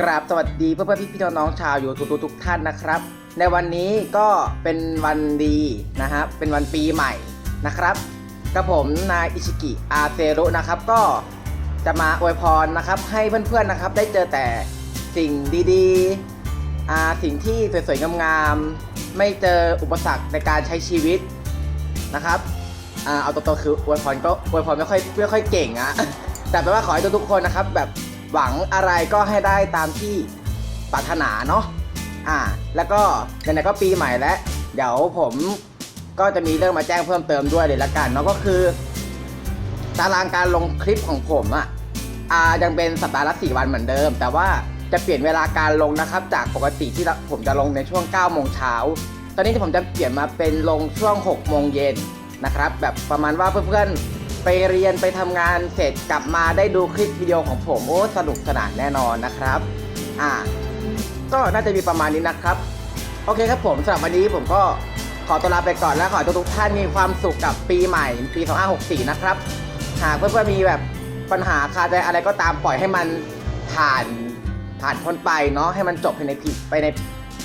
กราบสวัสดีเพื่อนๆพี่พี่ๆน้องๆชาวยูทูบทุกท่านนะครับ ในวันนี้ก็เป็นวันดีนะฮะเป็นวันปีใหม่นะครับกระผมนายอิชิกิอาเซรุนะครับ ก็จะมาอวยพรนะครับ ให้เพื่อนๆนะครับ ได้เจอแต่สิ่งดีๆอ่าสิ่งที่สวยๆงามๆไม่เจออุปสรรคในการใช้ชีวิตนะครับอ่าเอาตรงๆคืออวยพรก็อวยพรไม่ค่อยไม่ค่อยเก่งอะแต่แปลว่าขอให้ทุกๆคนนะครับ แบบ หวังอะไรก็ให้ได้ตามที่ปรารถนาเนาะอ่า แล้วก็ไหนๆก็ปีใหม่แล้วเดี๋ยวผมก็จะมีเรื่องมาแจ้งเพิ่มเติมด้วยเลยละกันเนาะก็คือ ตารางการลงคลิปของผมอะอ่ายังเป็นสัปดาห์ละสี่วันเหมือนเดิม แต่ว่าจะเปลี่ยนเวลาการลงนะครับ จากปกติที่ผมจะลงในช่วง9โมงเช้าตอนนี้ผมจะเปลี่ยนมาเป็นลงช่วง6โมงเย็นนะครับ แบบประมาณว่าเพื่อนๆ ไปเรียนไปทำงานเสร็จกลับมาได้ดูคลิปวิดีโอของผมโอ้สนุกสนานแน่นอนนะครับ อ่า ก็น่าจะมีประมาณนี้นะครับ โอเคครับผมสำหรับวันนี้ผมก็ขอตัวลาไปก่อนและขอให้ทุกท่านมีความสุขกับปีใหม่ปี 2564 นะครับ หากเพื่อนๆมีแบบปัญหาคาใจอะไรก็ตามปล่อยให้มันผ่านผ่านพ้นไปเนาะให้มันจบภายในปีไปใน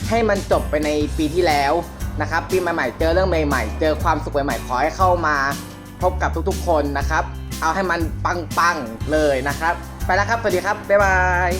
ให้มันจบไปในปีที่แล้วนะครับ ปีใหม่ๆเจอเรื่องใหม่ๆ เจอความสุขใหม่ๆขอให้เข้ามา พบกับทุกๆคนนะครับ เอาให้มันปังๆเลยนะครับ ไปแล้วครับ สวัสดีครับ บ๊ายบาย